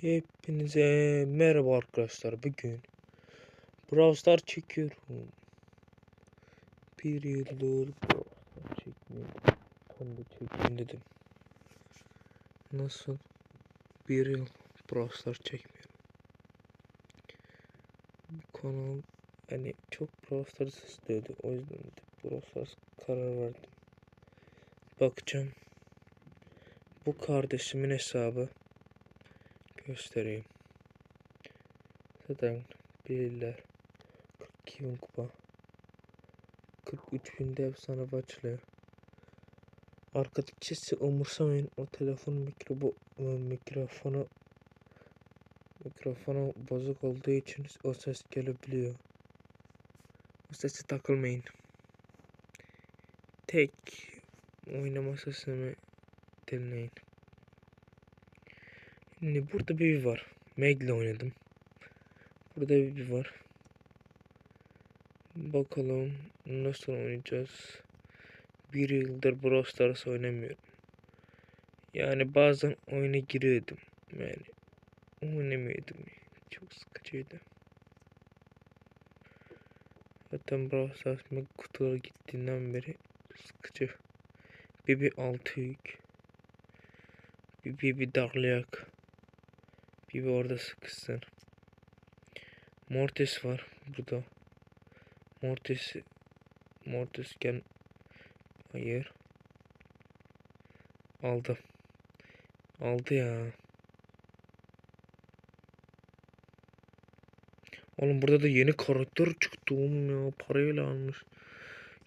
Hepinize merhaba arkadaşlar. Bugün Brawl Stars çekiyorum. Bir yıldır Brawl Stars çekmiyorum. Tam da çekeyim dedim. Nasıl? Bir yıl Brawl Stars çekmiyorum. Kanal hani çok Brawl Stars istiyordu. O yüzden de Brawl Stars karar verdim. Bakacağım. Bu kardeşimin hesabı göstereyim. Zaten bilirler. 42 bin kupa. 43 binde efsane başlıyor. Arkadaki umursamayın. O telefon mikrobu, e, mikrofonu mikrofonu bozuk olduğu için o ses gelebiliyor. O sesi takılmayın. Tek oynama sesimi dinleyin. Şimdi burada bir var. Meg'le oynadım. Burada bir var. Bakalım nasıl oynayacağız. Bir yıldır Brawl Stars oynamıyorum. Yani bazen oyuna giriyordum. Yani oynamıyordum. Çok sıkıcıydı. Zaten Brawl Stars kutulara gittiğinden beri sıkıcı. Bibi 6 yük. Bibi bir darlayak. Bibi orada sıkışsın. Mortis var burada. Mortis Mortis gel. Hayır. Aldı. Aldı ya. Oğlum burada da yeni karakter çıktı oğlum ya. Parayla almış.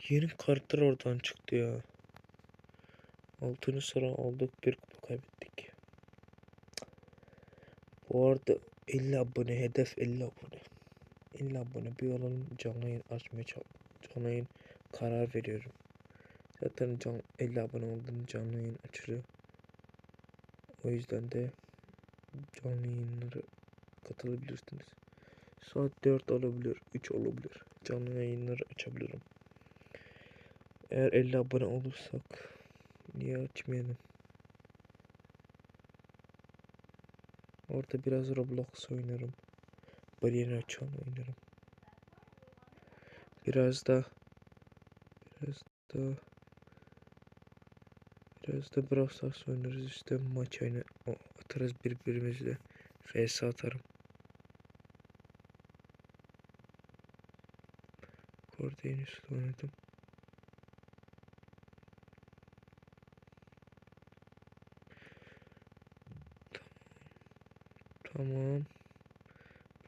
Yeni karakter oradan çıktı ya. Altıncı sıra aldık. Bir kupa kaybettik. Bu arada 50 abone. Hedef 50 abone. 50 abone bir olalım. Canlı yayın açmaya canlı yayın karar veriyorum. Zaten can 50 abone olduğunda canlı yayın açılıyor. O yüzden de canlı yayınları katılabilirsiniz. Saat 4 olabilir, 3 olabilir. Canlı yayınları açabilirim. Eğer 50 abone olursak niye açmayalım? Orada biraz Roblox oynarım. Bariyer açan oynarım. Biraz da biraz da biraz da Brawl Stars oynarız işte maç oyna atarız birbirimizle. FS atarım. Kordeyn üstü oynadım. Tamam.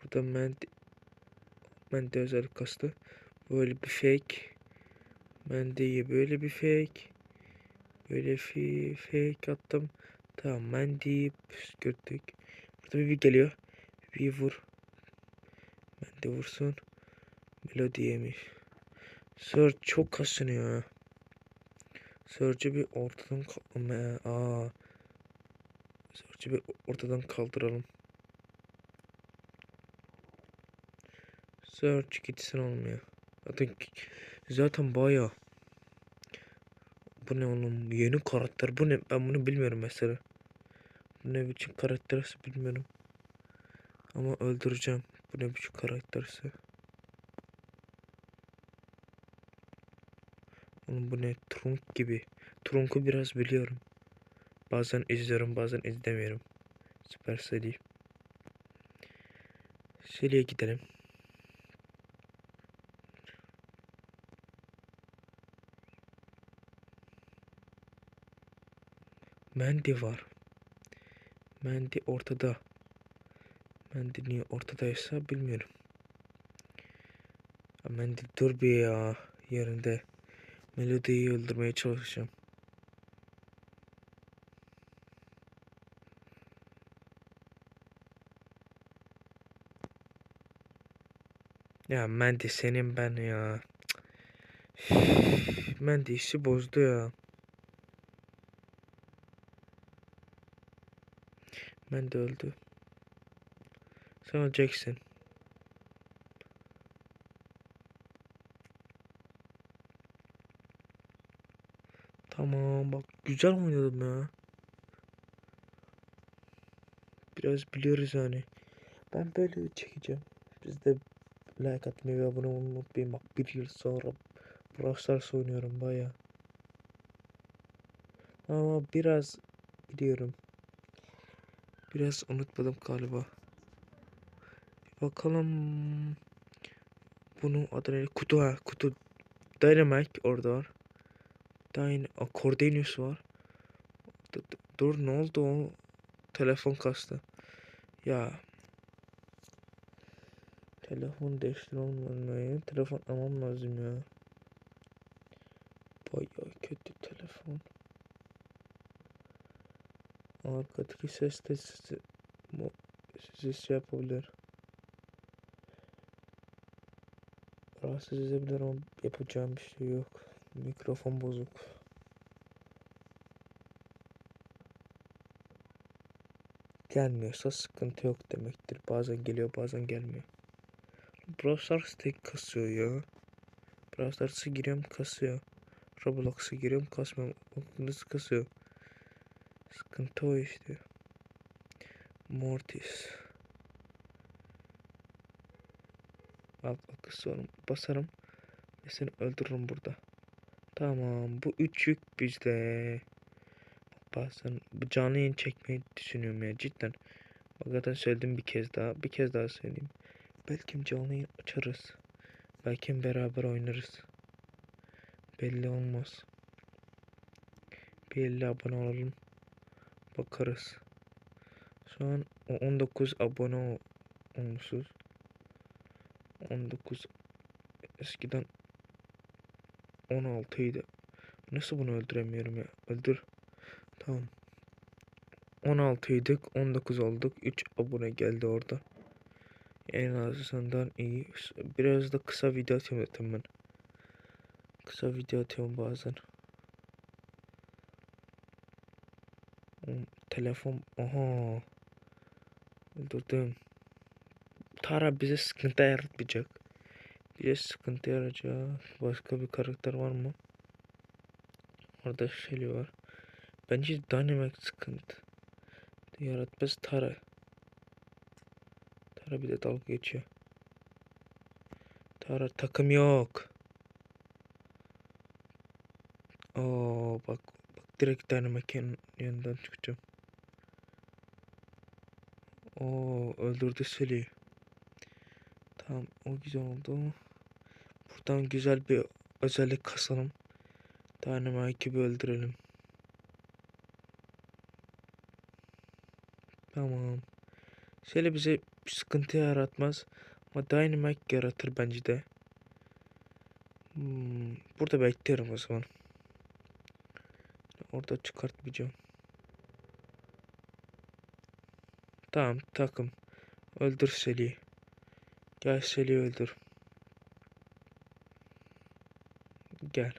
Burada Mendi Mendi özel kastı. Böyle bir fake. Mendi'ye böyle bir fake. Böyle fi fake attım. Tamam Mendi'yi gördük. Burada bir, bir geliyor. Bir vur. Mendi vursun. Melody yemiş. Sir çok kasınıyor. Sir'cı bir ortadan aa. Sir'cı bir ortadan kaldıralım. Search gitsin olmuyor. Zaten zaten baya. Bu ne oğlum? Yeni karakter. Bu ne? Ben bunu bilmiyorum mesela. Bu ne biçim karakterse bilmiyorum. Ama öldüreceğim. Bu ne biçim karakterse. Oğlum bu ne? Trunk gibi. Trunk'u biraz biliyorum. Bazen izliyorum bazen izlemiyorum. Süper seri. Seriye gidelim. Mandy var. Mandy ortada. Mandy niye ortadaysa bilmiyorum. Mandy dur bir ya yerinde. Melody'yi öldürmeye çalışacağım. Ya Mandy senin ben ya. Mandy işi bozdu ya. Ben de öldü. Sen öleceksin. Tamam bak güzel oynadım ya. biraz biliyoruz yani. Ben böyle çekeceğim. Siz de like atmayı ve abone olmayı unutmayın. Bak bir yıl sonra Brawl oynuyorum baya. Ama biraz biliyorum. Biraz unutmadım galiba. Bir bakalım. Bunun adı ne? Kutu ha kutu. Dynamite orada var. Dyna Cordenius var. D- Dur ne oldu o? Telefon kastı. Ya. Telefon değiştirmem Telefon almam lazım ya. Bayağı kötü telefon. Arkadaki ses de sizi, sizi şey yapabilir. Rahatsız edebilir ama yapacağım bir şey yok. Mikrofon bozuk. Gelmiyorsa sıkıntı yok demektir. Bazen geliyor bazen gelmiyor. Brawl Stars tek kasıyor ya. Brawl Stars'a giriyorum kasıyor. Roblox'a giriyorum kasmıyor. Nasıl kasıyor? Sıkıntı o işte. Mortis. Bak aksesuarım basarım ve seni öldürürüm burada. Tamam bu üç yük bizde. Bazen bu canlı yayın çekmeyi düşünüyorum ya cidden. Bak söyledim bir kez daha. Bir kez daha söyleyeyim. Belki canlı yayın açarız. Belki beraber oynarız. Belli olmaz. Bir 50 abone olalım. Bakarız. Şu an o 19 abone ol- olmuşuz. 19 eskiden 16 idi. Nasıl bunu öldüremiyorum ya? Öldür. Tamam. 16 idik. 19 olduk. 3 abone geldi orada. En azından iyi. Biraz da kısa video atıyorum ben. Kısa video atıyorum bazen. Telefon. Aha. Öldürdüm. Tara bize sıkıntı yaratmayacak. Bize sıkıntı yaratacak. Başka bir karakter var mı? Orada Shelly var. Bence Dynamite sıkıntı yaratmaz Tara. Tara bir de dalga geçiyor. Tara takım yok. Oo bak bak direkt Dynamite'in yanından çıkacağım. Oo öldürdü Shelly. Tamam o güzel oldu. Buradan güzel bir özellik kasalım. Dynamite'i bir öldürelim. Tamam. Şöyle bize bir sıkıntı yaratmaz. Ama Dynamite yaratır bence de. Hmm, burada beklerim o zaman. Orada çıkartmayacağım. Tamam takım. Öldür Seli'yi. Gel Seli'yi öldür. Gel.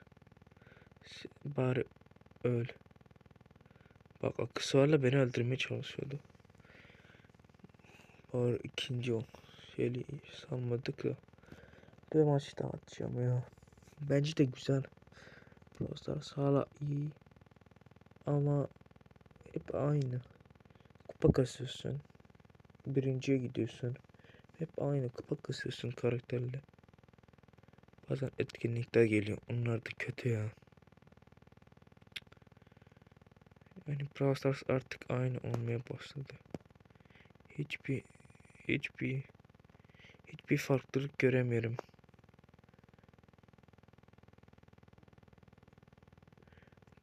Bari öl. Bak aksesuarla beni öldürmeye çalışıyordu. Bari ikinci ol. Seli'yi salmadık da. Bir maç daha atacağım ya. Bence de güzel. Brawl Stars iyi. Ama hep aynı. Kupa kasıyorsun. Birinciye gidiyorsun. Hep aynı kupa kasıyorsun karakterle. Bazen etkinlikler geliyor. Onlar da kötü ya. Yani Brawl Stars artık aynı olmaya başladı. Hiçbir hiçbir hiçbir farklılık göremiyorum.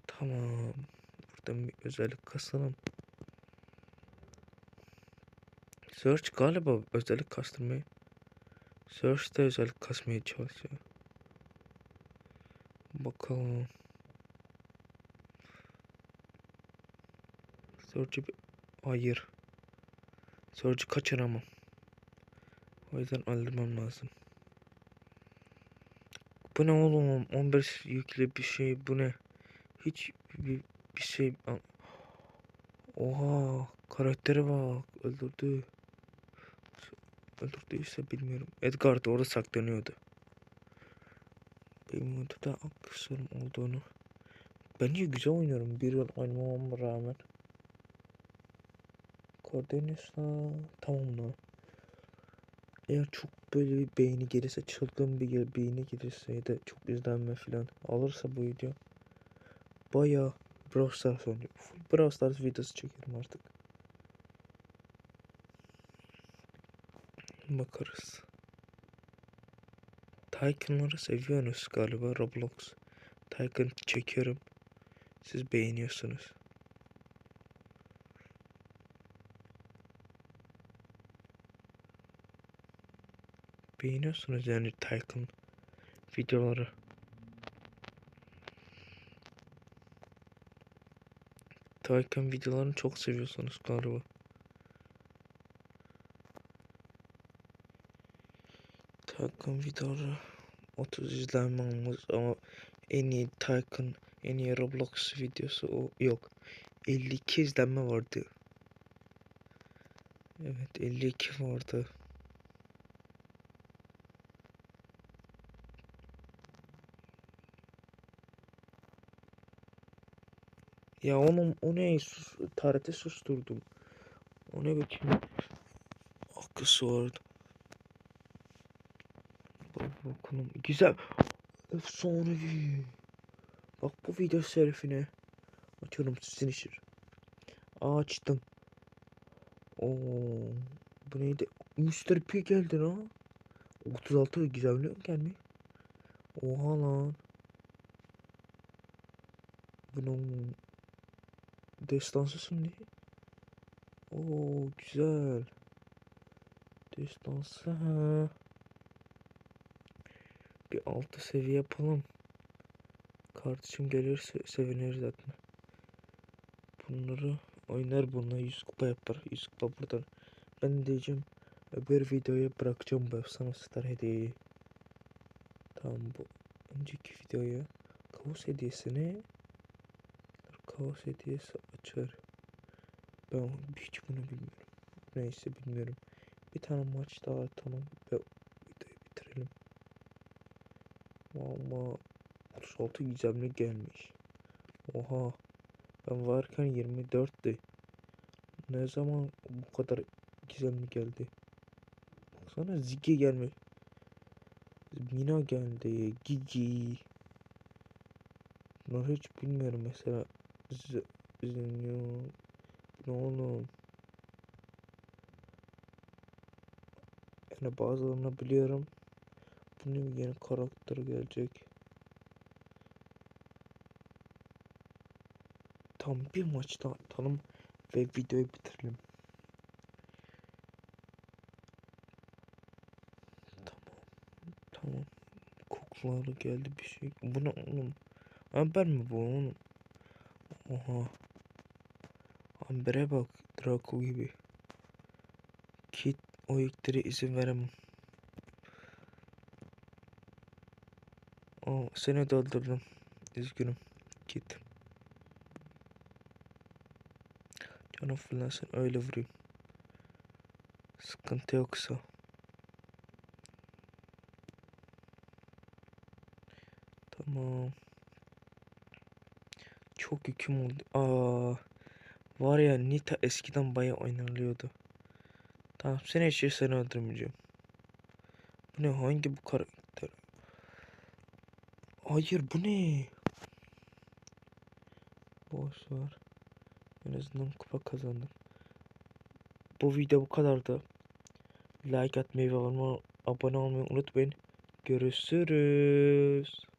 Tamam. Buradan bir özellik kasalım. Search galiba özellik kastırmayı. Search de özellik kasmaya çalışıyor. Bakalım. Search'ı bir... Hayır. Search'ı kaçıramam. O yüzden öldürmem lazım. Bu ne oğlum? 15 yüklü bir şey. Bu ne? Hiç bir, bir şey... Oha. Karaktere bak. Öldürdü. Öldürdüyse bilmiyorum. Edgar da orada saklanıyordu. Bilmiyordu da aksesuarım olduğunu. Bence güzel oynuyorum. Bir yıl oynamama rağmen. Koordinatla tamam lan. Eğer çok böyle bir beğeni gelirse çılgın bir beğeni gelirse ya da çok izlenme falan alırsa bu video baya Brawl Stars. Full Brawl Stars videosu çekerim artık. Bakarız. Tycoon'ları seviyorsunuz galiba Roblox. Tycoon çekiyorum. Siz beğeniyorsunuz. Beğeniyorsunuz yani Tycoon videoları. Tycoon videolarını çok seviyorsunuz galiba. Tycoon videoları 30 izlenme olmaz ama en iyi Tycoon, en iyi Roblox videosu o yok. 52 izlenme vardı. Evet 52 vardı. Ya onun o ne sus tarihte susturdum. O ne bakayım. Akısı vardı. Bak bakalım. Güzel. Efsanevi. Bak bu video şerefine. Açıyorum sizin için. Açtım. Oo. Bu neydi? Mr. P geldi lan. 36 güzelliği mi gelmiş? Oha lan. Bunun destansısı ne? Oo güzel. Destansı ha. Bir altı seviye yapalım. Kardeşim gelirse sevinir zaten. Bunları oynar bununla 100 kupa yapar. 100 kupa buradan. Ben diyeceğim öbür videoya bırakacağım bu efsane star hediyeyi. Tamam bu önceki videoya kavus hediyesini Kaos hediyesi açar. Ben hiç bunu bilmiyorum. Neyse bilmiyorum. Bir tane maç daha atalım ve videoyu bitirelim. Valla 36 gizemli gelmiş. Oha. Ben varken 24'tü. Ne zaman bu kadar gizemli geldi? Baksana Ziggy gelmiş. Mina geldi. Gigi. Bunları hiç bilmiyorum mesela. Z Zenyo. Ne oğlum? Yani bazılarını biliyorum. Bunun yeni karakter gelecek. Tam bir maç daha atalım ve videoyu bitirelim. Tamam. Tamam. Kokuları geldi bir şey. Bu ne oğlum? Amber mi bu oğlum? Oha. Amber'e bak. Draco gibi. Kit o iktiri izin veremem. Aa, seni de öldürdüm. Üzgünüm. Git. Canım fırlansın öyle vurayım. Sıkıntı yoksa. Tamam. Çok yüküm oldu. Aa, var ya Nita eskiden bayağı oynanılıyordu. Tamam seni hiç seni öldürmeyeceğim. Bu ne hangi bu karakter? Hayır bu ne? Boş ver. En azından kupa kazandım. Bu video bu kadardı. Like atmayı ve abone olmayı unutmayın. Görüşürüz.